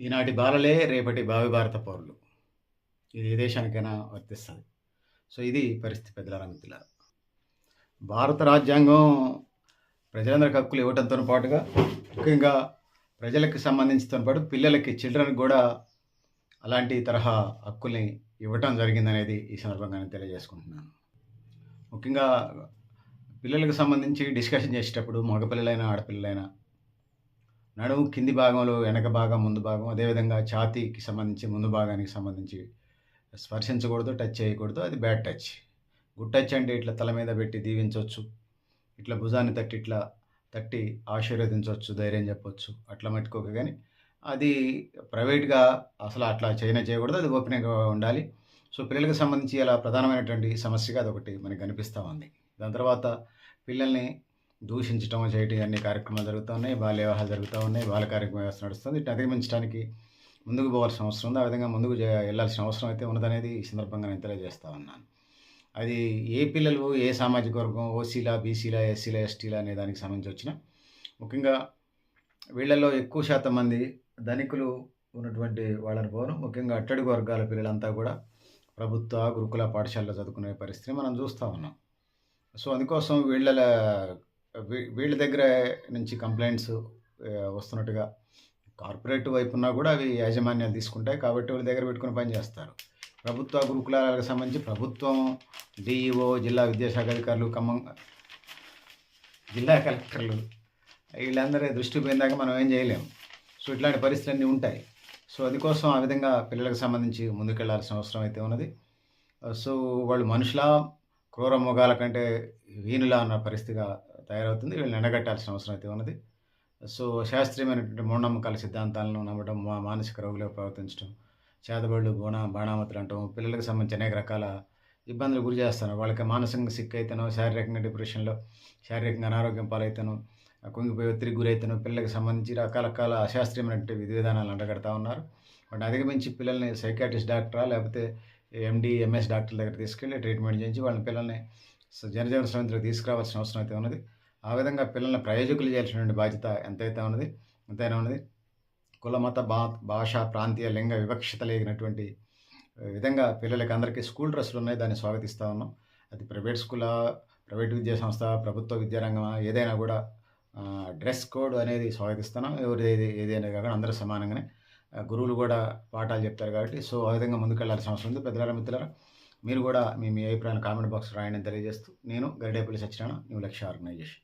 ఈనాటి బాలలే రేపటి భావి భారత పౌరులు. ఇది ఏ దేశానికైనా వర్తిస్తుంది. సో ఇది పరిస్థితి పెద్దలారా మిత్రులారా. భారత రాజ్యాంగం ప్రజలందరికీ హక్కులు ఇవ్వడంతో పాటుగా ముఖ్యంగా ప్రజలకు సంబంధించితో పాటు పిల్లలకి చిల్డ్రన్కి కూడా అలాంటి తరహా హక్కుల్ని ఇవ్వటం జరిగిందనేది ఈ సందర్భంగా నేను తెలియజేసుకుంటున్నాను. ముఖ్యంగా పిల్లలకు సంబంధించి డిస్కషన్ చేసేటప్పుడు మగపిల్లలైనా ఆడపిల్లలైనా నడుము కింది భాగంలో వెనక భాగం ముందు భాగం అదేవిధంగా ఛాతీకి సంబంధించి ముందు భాగానికి సంబంధించి స్పర్శించకూడదు టచ్ చేయకూడదు అది బ్యాడ్ టచ్. గుడ్ టచ్ అంటే ఇట్లా తల మీద పెట్టి దీవించవచ్చు ఇట్లా భుజాన్ని తట్టి ఇట్లా తట్టి ఆశీర్వదించవచ్చు ధైర్యం చెప్పొచ్చు అట్లా మట్టుకోక కానీ అది ప్రైవేట్గా అసలు అట్లా చైనా చేయకూడదు అది ఓపెన్గా ఉండాలి. సో పిల్లలకు సంబంధించి అలా ప్రధానమైనటువంటి సమస్యగా అదొకటి మనకి కనిపిస్తూ ఉంది. దాని తర్వాత పిల్లల్ని దూషించడం చేయటం అన్ని కార్యక్రమాలు జరుగుతూ ఉన్నాయి బాల్య వివాహాలు జరుగుతూ ఉన్నాయి బాల కార్యక్రమ వ్యవస్థ నడుస్తుంది వీటిని అధిగమించడానికి ముందుకు పోవాల్సిన అవసరం ఉంది. ఆ విధంగా ముందుకు వెళ్ళాల్సిన అవసరం అయితే ఉన్నదనేది ఈ సందర్భంగా నేను తెలియజేస్తా ఉన్నాను. అది ఏ పిల్లలు ఏ సామాజిక వర్గం ఓసీలా బీసీలా ఎస్సీలా ఎస్టీలా అనే దానికి సంబంధించి వచ్చిన ముఖ్యంగా వీళ్ళల్లో ఎక్కువ శాతం మంది ధనికులు ఉన్నటువంటి వాళ్ళని పోను ముఖ్యంగా అట్టడుగు వర్గాల పిల్లలంతా కూడా ప్రభుత్వ గురుకుల పాఠశాలలో చదువుకునే పరిస్థితిని మనం చూస్తూ ఉన్నాం. సో అందుకోసం వీళ్ళ వీళ్ళ దగ్గర నుంచి కంప్లైంట్స్ వస్తున్నట్టుగా కార్పొరేట్ వైపున్నా కూడా అవి యాజమాన్యాలు తీసుకుంటాయి. కాబట్టి వాళ్ళ దగ్గర పెట్టుకుని పని చేస్తారు. ప్రభుత్వ గురుకులాలకు సంబంధించి ప్రభుత్వం డిఈఓ జిల్లా విద్యాశాఖ అధికారులు ఖమ్మం జిల్లా కలెక్టర్లు వీళ్ళందరి దృష్టి పోయిందాక మనం ఏం చేయలేము సో ఇట్లాంటి పరిస్థితులన్నీ ఉంటాయి. సో అందుకోసం ఆ విధంగా పిల్లలకు సంబంధించి ముందుకెళ్ళాల్సిన అవసరం అయితే ఉన్నది. సో వాళ్ళు మనుషుల క్రూర మొగాల కంటే వీణులా అన్న పరిస్థితిగా తయారవుతుంది. వీళ్ళని ఎండగట్టాల్సిన అవసరం అయితే ఉన్నది. సో శాస్త్రీయమైనటువంటి మూఢనమ్మకాల సిద్ధాంతాలను నమ్మడం మా మానసిక రోగులకు ప్రవర్తించడం చేతబడులు బోణ బాణామతులు అంటాం పిల్లలకు సంబంధించి అనేక రకాల ఇబ్బందులు గురి చేస్తాను. వాళ్ళకి మానసికంగా సిక్ అయితేనో శారీరకంగా డిప్రెషన్లో శారీరకంగా అనారోగ్యం పాలైతేనో కుంగిపోయి ఒత్తిడికి గురైతేనో పిల్లలకు సంబంధించి రకరకాల అశాస్త్రీయమైనటువంటి విధి విధానాలు అండగడతా ఉన్నారు. వాటిని అధిగమించి పిల్లల్ని సైకాట్రిస్ట్ డాక్టరా లేకపోతే ఎండి ఎంఎస్ డాక్టర్ల దగ్గర తీసుకెళ్ళి ట్రీట్మెంట్ చేయించి వాళ్ళ పిల్లల్ని జనజీవన సమితిలో తీసుకురావాల్సిన అవసరం అయితే ఉన్నది. ఆ విధంగా పిల్లల్ని ప్రయోజకులు చేయాల్సినటువంటి బాధ్యత ఎంతైతే ఉన్నది ఎంతైనా ఉన్నది. కులమత బా భాష ప్రాంతీయ లింగ వివక్షత లేనటువంటి విధంగా పిల్లలకి అందరికీ స్కూల్ డ్రెస్సులు ఉన్నాయి. దాన్ని స్వాగతిస్తూ ఉన్నాం. అది ప్రైవేట్ స్కూలా ప్రైవేట్ విద్యా సంస్థ ప్రభుత్వ విద్యారంగమా ఏదైనా కూడా డ్రెస్ కోడ్ అనేది స్వాగతిస్తున్నాం. ఎవరు ఏది ఏదైనా కాకుండా అందరూ సమానంగానే గురువులు కూడా పాఠాలు చెప్తారు కాబట్టి సో ఆ విధంగా ముందుకెళ్ళాల్సిన అవసరం ఉంది. పెద్దలారా మిత్రులారా మీరు కూడా మీ మీ అభిప్రాయాన్ని కామెంట్ బాక్స్ రాయండి తెలియజేస్తూ నేను గరిడేపల్లి సత్యనారాయణ న్యూ లక్ష్య ఆర్గనైజేషన్.